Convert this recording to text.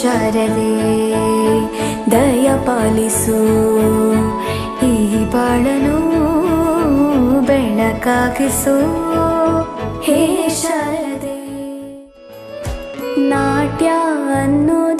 ಶಾರದೆ ದಯ ಪಾಲಿಸು. ಈ ಬಾಳನು ಬೆಳಕಾಗಿಸು ಹೇ ಶರದೆ ನಾಟ್ಯ ಅನ್ನೋದು